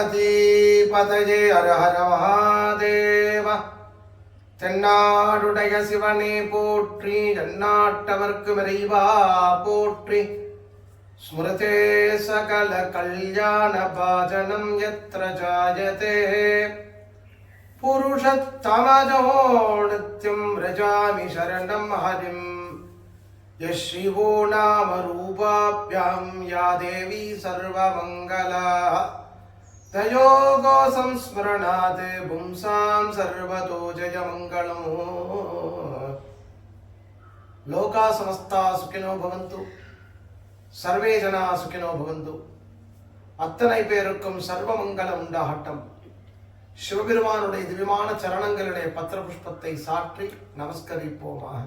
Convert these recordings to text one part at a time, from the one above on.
பார்வதிபதயே ஹர ஹர மகாதேவ தென்னாடுடைய சிவனே போற்றி எந்நாட்டவர்க்கு இறைவா போற்றி ஸ்மிருதே சகல கல்யாண பாஜனம் யத்ர ஜாயதே புருஷத்தமஜோ நித்யம் ரஜாமி சரணம் ஹரிம் यः शिवो नाम रूपाभ्यां या देवी सर्वमङ्गला தயோகோ சம்ஸ்மரணாத் பும்சாம் சர்வதோ ஜய மங்களமோ லோகா சமஸ்தா சுகினோ பவந்து சர்வே ஜனா சுகினோ பவந்து அத்தனை பேருக்கும் சர்வமங்கலம் உண்டாகட்டம். சிவபெருமானுடைய திவ்யமான சரணங்களுடைய பத்திர புஷ்பத்தை சாற்றி நமஸ்கரிப்போமாக.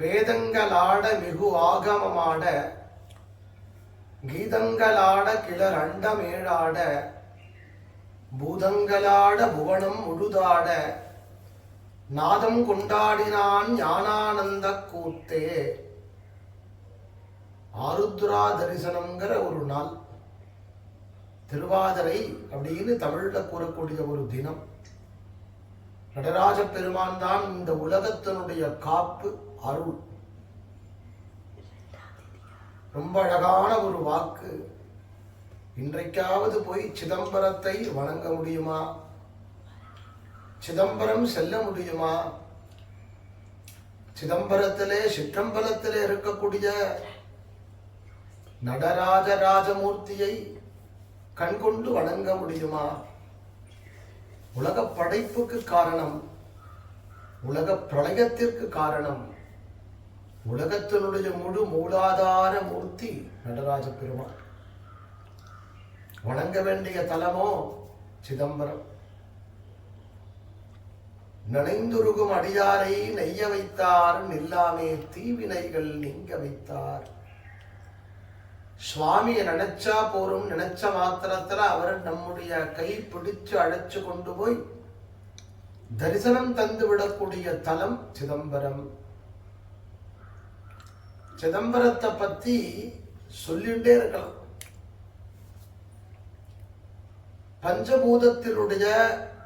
வேதங்களாட மிகு ஆகமமாட கீதங்களாட கிளர் அண்டமேழாட பூதங்களாட புவனம் முழுதாட நாதம் கொண்டாடினான் ஞானானந்த கூத்தே. ஆருத்ரா தரிசனம்ங்கிற ஒரு நாள். திருவாதிரை அப்படின்னு தமிழில் கூறக்கூடிய ஒரு தினம். நடராஜ பெருமான் தான் இந்த உலகத்தினுடைய காப்பு அருள். ரொம்ப அழகான ஒரு வாக்கு. இன்றைக்காவது போய் சிதம்பரத்தை வணங்க முடியுமா? சிதம்பரம் செல்ல முடியுமா? சிதம்பரத்திலே சிற்றம்பலத்திலே இருக்கக்கூடிய நடராஜ ராஜமூர்த்தியை கண்கொண்டு வணங்க முடியுமா? உலக படைப்புக்கு காரணம் உலக பிரளயத்திற்கு காரணம். உலகத்தினுடைய முழு மூலாதார மூர்த்தி நடராஜ பெருமாள். வணங்க வேண்டிய தலமோ சிதம்பரம். நனைந்துருகும் அடியாரை நெய்ய வைத்தார் நில்லாமே தீவினைகள் நீங்க வைத்தார். சுவாமியை நினைச்சா போரும் நினைச்ச மாத்திரத்துல அவர் நம்முடைய கை பிடிச்சு அழைச்சு கொண்டு போய் தரிசனம் தந்து விடக்கூடிய தலம் சிதம்பரம். சிதம்பரத்தை பத்தி சொல்லிட்டே இருக்கலாம். பஞ்சபூதத்தினுடைய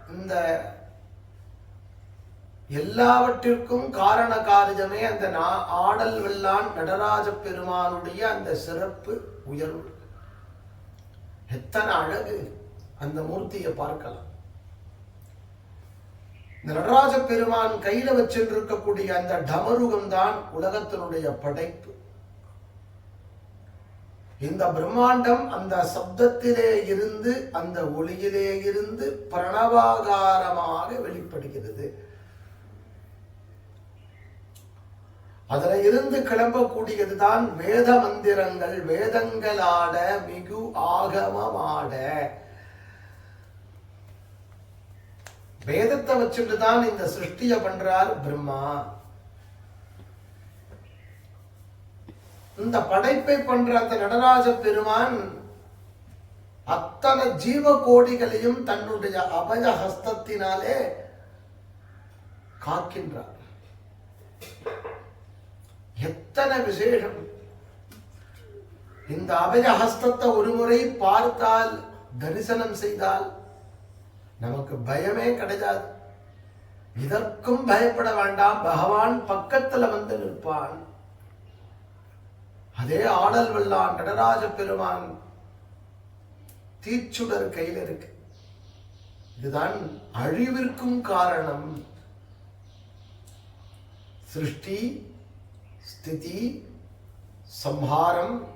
இந்த எல்லாவற்றிற்கும் காரண காரியமே அந்த நா- ஆடல் வெள்ளான் நடராஜ பெருமானுடைய அந்த சிறப்பு உயர்வு. எத்தனை அழகு அந்த மூர்த்தியை பார்க்கலாம். இந்த நடராஜ பெருமான் கையில வச்சிருக்கக்கூடிய அந்த டமருகம் தான் உலகத்தினுடைய படைப்பு. இந்த பிரம்மாண்டம் அந்த சப்தத்திலே இருந்து அந்த ஒளியிலே இருந்து பிரணவாகாரமாக வெளிப்படுகிறது. அதுல இருந்து கிளம்பக்கூடியதுதான் வேத மந்திரங்கள் வேதங்களாட மிகு ஆகமமாட வேதத்தை வச்சுட்டு தான் இந்த சிருஷ்டிய பண்றார் பிரம்மா. இந்த படைப்பை பண்ற அந்த நடராஜ பெருமான் அத்தனை ஜீவ கோடிகளையும் தன்னுடைய அபய ஹஸ்தத்தினாலே காக்கின்றார். எத்தனை விசேஷம். இந்த அபயஹஸ்தத்தை ஒரு முறை பார்த்தால் தரிசனம் செய்தால் நமக்கு பயமே கிடையாது. இதற்கும் பயப்பட வேண்டாம். பகவான் பக்கத்துல வந்து நிற்பான். அதே ஆடல் வெள்ளான் நடராஜ பெருமான் தீச்சுடர் கையில் இருக்கு. இதுதான் அழிவிற்கும் காரணம். சிருஷ்டி ஸ்திதி சம்ஹாரம்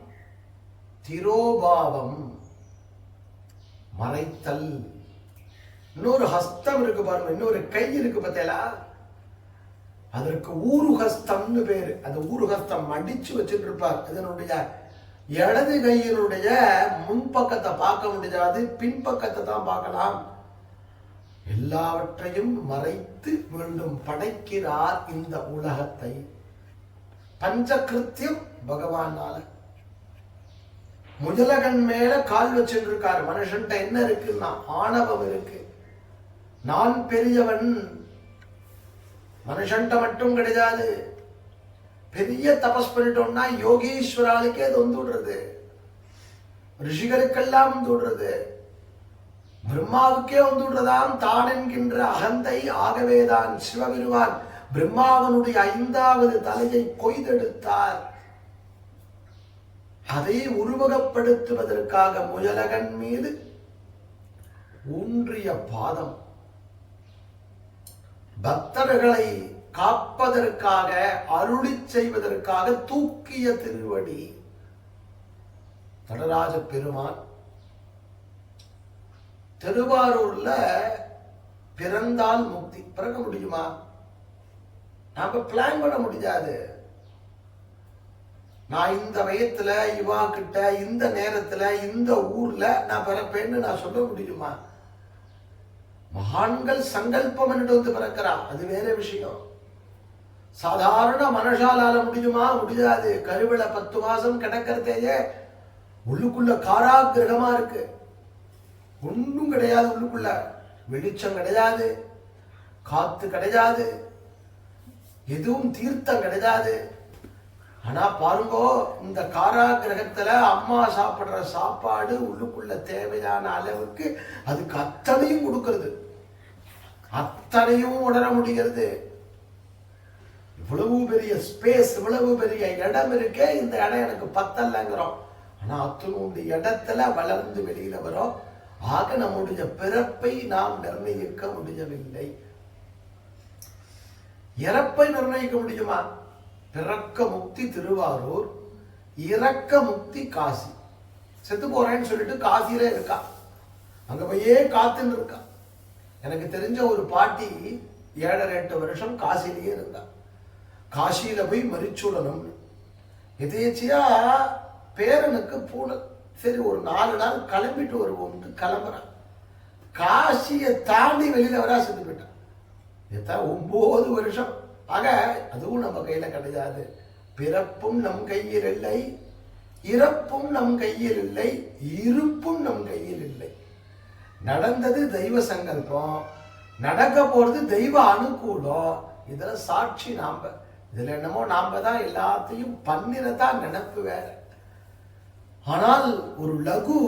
திரோபாவம் மறைத்தல். இன்னொரு ஹஸ்தம் இருக்கு பாருங்க இன்னொரு கை இருக்கு பார்த்தேலா அதற்கு ஊருகஸ்தம்னு பேரு. அந்த ஊருகஸ்தம் மடிச்சு வச்சுட்டு இருப்பார் இதனுடைய இடது கையினுடைய முன்பக்கத்தை பார்க்க முடியாது பின்பக்கத்தை தான் பார்க்கலாம். எல்லாவற்றையும் மறைத்து மீண்டும் படைக்கிறார் இந்த உலகத்தை. பஞ்சகிருத்தியம் பகவானால. முதலகன் மேல கால் வச்சுட்டு இருக்காரு மனுஷன்ட்ட என்ன இருக்குன்னா ஆணவம் இருக்கு. நான் பெரியவன். மனுஷன்ட்ட மட்டும் கிடையாது. பெரிய தபஸ் பண்ணிட்டோம்னா யோகீஸ்வராளுக்கே அது வந்து விடுறது. ரிஷிகளுக்கெல்லாம் வந்து விடுறது. பிரம்மாவுக்கே வந்து விடுறதாம் தான் என்கின்ற அகந்தை ஆகவேதான் சிவபெருமான் பிரம்மாவனுடைய ஐந்தாவது தலையை கொய்தெடுத்தார். அதை உருவகப்படுத்துவதற்காக முயலகன் மீது ஊன்றிய பாதம். பக்தர்களை காப்பதற்காக அருளி செய்வதற்காக தூக்கிய திருவடி. நடராஜ பெருமான். திருவாரூர்ல பிறந்தால் முக்தி. பிறக்க முடியுமா? நாம பிளான் பண்ண முடியாது. நான் இந்த வயத்துல இவா கிட்ட இந்த நேரத்துல இந்த ஊர்ல நான் பிறப்பேன்னு நான் சொல்ல முடியுமா? மகான்கள் சங்கல்பம் என்று வந்து பிறக்கிறான் அது வேற விஷயம். சாதாரண மனசாலால முடியுமா? முடியாது. கருவில பத்து மாசம் கிடக்கிறதேயே உள்ளுக்குள்ள காராகிரகமா இருக்கு. ஒன்றும் கிடையாது உள்ளுக்குள்ள. வெளிச்சம் கிடையாது. காத்து கிடையாது. எதுவும் தீர்த்தம் கிடையாது. ஆனா பாருங்கோ இந்த காராகிரகத்துல அம்மா சாப்பிடுற சாப்பாடு உள்ளுக்குள்ள தேவையான அளவுக்கு அதுக்கு அத்தனையும் கொடுக்கறது. அத்தனையும் உணர முடிகிறது. இவ்வளவு பெரிய ஸ்பேஸ் இவ்வளவு பெரிய இடம் இருக்கே இந்த இடம் எனக்கு பத்தல்லங்கிறோம் ஆனா அத்தனோட இடத்துல வளர்ந்து வெளியில வரும். ஆக நம்முடைய பிறப்பை நாம் நிர்ணயிக்க முடியவில்லை. இறப்பை நிர்ணயிக்க முடியுமா? பிறக்க முக்தி திருவாரூர் இறக்க முக்தி காசி. செத்து போறேன்னு சொல்லிட்டு காசியில இருக்கா. அங்க போயே காத்துன்னு இருக்கா. எனக்கு தெரிஞ்ச ஒரு பாட்டி ஏழரை எட்டு வருஷம் காசிலேயே இருந்தா. காசியில போய் மறிச்சுடணும் எதேச்சியா பேரனுக்கு பூனை. சரி ஒரு நாலு நாள் கிளம்பிட்டு வருவோம்னு கிளம்புறான். காசியை தாண்டி வெளியில வரா செத்து போயிட்டான். எத்தான் ஒன்பது வருஷம். ஆக அதுவும் நம்ம கையில கிடையாது. பிறப்பும் நம் கையில் இல்லை. இறப்பும் நம் கையில் இல்லை. இருப்பும் நம் கையில் இல்லை. நடந்தது தெய்வ சங்கல்பம் நடக்க போறது தெய்வ அனுகூலம். இதுல சாட்சி நாம இதில் என்னமோ நாம் தான் எல்லாத்தையும் பண்ணினதான் நினப்பு வேற. ஆனால் ஒரு லகு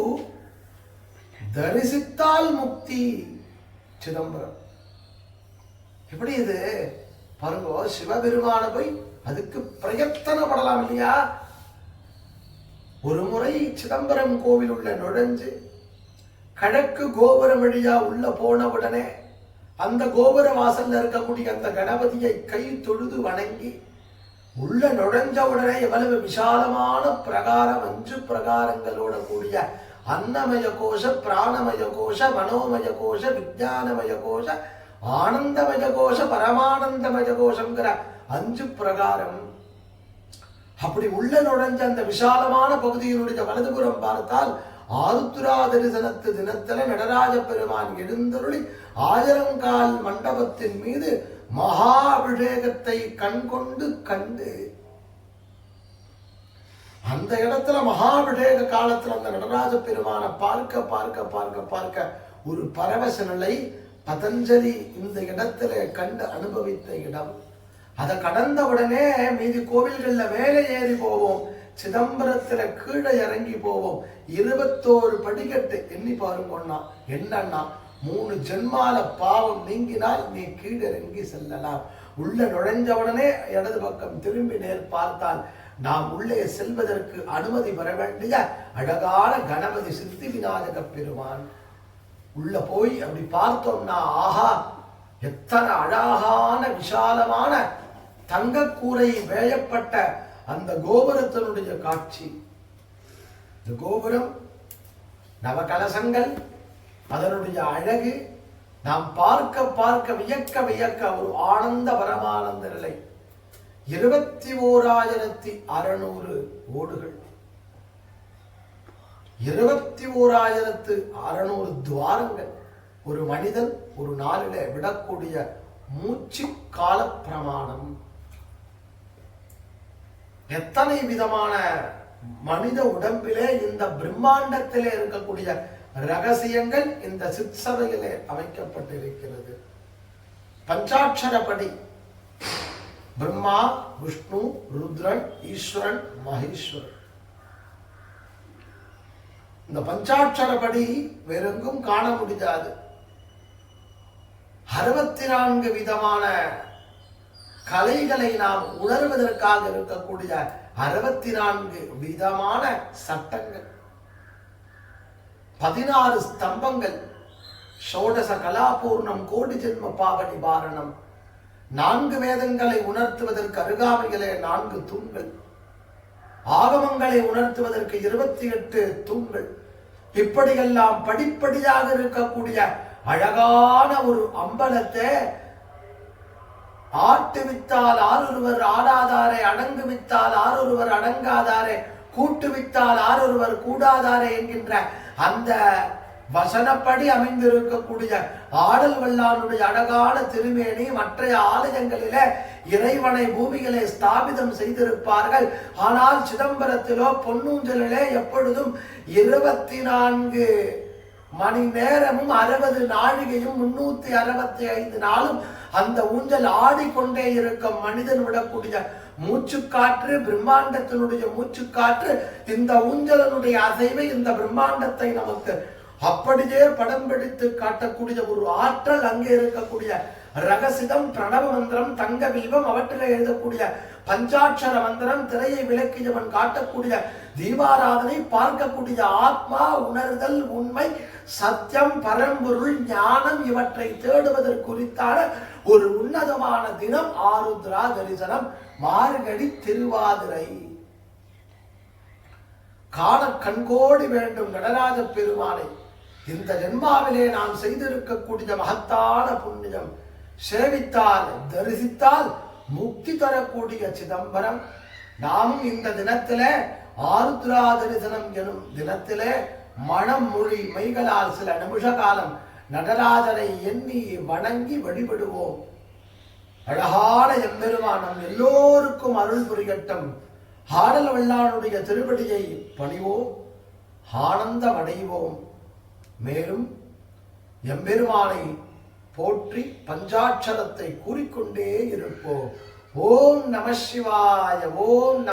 தரிசித்தால் முக்தி சிதம்பரம். எப்படி இது? பாருங்க சிவபெருமான போய் அதுக்கு பிரயத்தனப்படலாம் இல்லையா? ஒரு முறை சிதம்பரம் கோவில் உள்ள நுழைஞ்சு கிழக்கு கோபுரம் வழியா உள்ள போன உடனே அந்த கோபுர வாசல்ல இருக்கக்கூடிய அந்த கணபதியை கை தொழுது வணங்கி உள்ள நுழைஞ்ச உடனே எவ்வளவு விசாலமான பிரகாரம் அஞ்சு பிரகாரங்களோட கூடிய அன்னமய கோஷ பிராணமய கோஷ மனோமய கோஷ விஜயானமய கோஷ ஆனந்தமய கோஷ பரமானந்தமய கோஷங்கிற அஞ்சு பிரகாரம். அப்படி உள்ள நுழைஞ்ச அந்த விசாலமான பகுதியினுடைய வலதுபுறம் பார்த்தால் ஆருத்ரா தரிசனத்து தினத்தில நடராஜ பெருமான் எழுந்தருளி ஆயிரங்கால் மண்டபத்தின் மீது மகா அபிஷேகத்தை கண்கொண்டு கண்டு. அந்த இடத்துல மகாபிஷேக காலத்துல அந்த நடராஜ பெருமானை பார்க்க பார்க்க பார்க்க பார்க்க ஒரு பரவச நிலை பதஞ்சலி இந்த இடத்துல கண்டு அனுபவித்த இடம். அதை கடந்த உடனே மீதி கோவில்கள்ல மேலே ஏறி போவோம். சிதம்பரத்துல கீழே இறங்கி போவோம். இருபத்தோரு படிக்கட்டு எண்ணி பாருங்கண்ணா என்னன்னா மூணு ஜென்மால பாவம் நீங்கினால் நீ கீழிறங்கி செல்லலாம். உள்ள நுழைஞ்ச உடனே இடது பக்கம் திரும்பி நேர் பார்த்தால் நாம் உள்ளே செல்வதற்கு அனுமதி பெற வேண்டிய அழகான கணபதி சித்தி விநாயக பெருமான். உள்ள போய் அப்படி பார்த்தோம்னா ஆஹா எத்தனை அழகான விசாலமான தங்கக்கூரை வேயப்பட்ட அந்த கோபுரத்தினுடைய காட்சி. இந்த கோபுரம் நவகலசங்கள் அதனுடைய அழகு நாம் பார்க்க பார்க்க வியக்க வியக்க ஒரு ஆனந்த பரமானந்த நிலை. இருபத்தி ஓராயிரத்தி அறுநூறு ஓடுகள். இருபத்தி ஓராயிரத்து அறுநூறு துவாரங்கள். ஒரு மனிதன் ஒரு நாளில விடக்கூடிய மூச்சு கால பிரமாணம். எத்தனை விதமான மனித உடம்பிலே இந்த பிரம்மாண்டத்திலே இருக்கக்கூடிய ரகசியங்கள் இந்த சிற்சபையிலே அமைக்கப்பட்டிருக்கிறது. பஞ்சாட்சரப்படி பிரம்மா விஷ்ணு ருத்ரன் ஈஸ்வரன் மகேஸ்வரன். இந்த பஞ்சாட்சரப்படி வேறெங்கும் காண முடியாது. அறுபத்தி நான்கு விதமான கலைகளை நாம் உணர்வதற்காக இருக்கக்கூடிய அறுபத்தி நான்கு விதமான சட்டங்கள். பதினாறு ஸ்தம்பங்கள். ஷோடச கலாபூர்ணம் கோடி ஜென்ம பாவ நிவாரணம். நான்கு வேதங்களை உணர்த்துவதற்கு அருகாமைகளே நான்கு தூண்கள். ஆகமங்களை உணர்த்துவதற்கு இருபத்தி எட்டு தூண்கள். இப்படியெல்லாம் படிப்படியாக இருக்கக்கூடிய அழகான ஒரு அம்பலத்தை ஆட்டு வித்தால் ஆரொருவர் ஆடாதாரே அடங்கு வித்தால் ஆரொருவர் அடங்காதாரே கூட்டு வித்தால் ஆரொருவர் கூடாதாரே என்கின்ற அந்த வசனப்படி அமைந்திருக்கக்கூடிய ஆடல் வல்லானுடைய அழகான திருமேனி மற்ற ஆலயங்களிலே இறைவனை பூமியிலே ஸ்தாபிதம் செய்திருப்பார்கள். ஆனால் சிதம்பரத்திலோ பொன்னூஞ்சலிலே எப்பொழுதும் இருபத்தி நான்கு மணி நேரமும் அறுபது நாழிகையும் முன்னூத்தி அறுபத்தி ஐந்து நாளும் அந்த ஊஞ்சல் ஆடிக்கொண்டே இருக்கும் மனிதன் விடக்கூடிய மூச்சுக்காற்று பிரம்மாண்டத்தினுடைய மூச்சுக்காற்று இந்த ஊஞ்சலனுடைய அசைவை இந்த பிரம்மாண்டத்தை நமக்கு அப்படியே படம் பிடித்து காட்டக்கூடிய ஒரு ஆற்றல் அங்கே இருக்கக்கூடிய ரகசிதம் பிரணவ மந்திரம் தங்க வில்வம் அவற்றில் எழுதக்கூடிய பஞ்சாட்சர மந்திரம் திரையை விளக்கியவன் காட்டக்கூடிய தீபாராதனை பார்க்கக்கூடிய ஆத்மா உணர்தல் உண்மை சத்தியம் பரம்பொருள் ஞானம் இவற்றை தேடுவதற்குறித்தான ஒரு உன்னதமான தினம் ஆருத்ரா தரிசனம். மார்கழி திருவாதிரை. காண கண்கோடி வேண்டும் நடராஜ பெருமானை. இந்த ஜென்மாவிலே நாம் செய்திருக்கக்கூடிய மகத்தான புண்ணியம் சேவித்தால் தரிசித்தால் முக்தி தரக்கூடிய சிதம்பரம். நாமும் இந்த தினத்திலே ஆருத்ரா தரிசனம் எனும் தினத்திலே மனம் மொழி மைகளால் சில நிமிஷ காலம் நடராஜனை எண்ணி வணங்கி வழிபடுவோம். அழகான எம்பெருமானம் எல்லோருக்கும் அருள் புரியட்டும் ஆடல் வல்லானுடைய திருவடியை பணிவோம். ஆனந்தமடைவோம் மேலும் எம்பெருமானை போற்றி பஞ்சாட்சரத்தை கூறிக்கொண்டே இருப்போம். ஓம் நம சிவாய ஓம் நம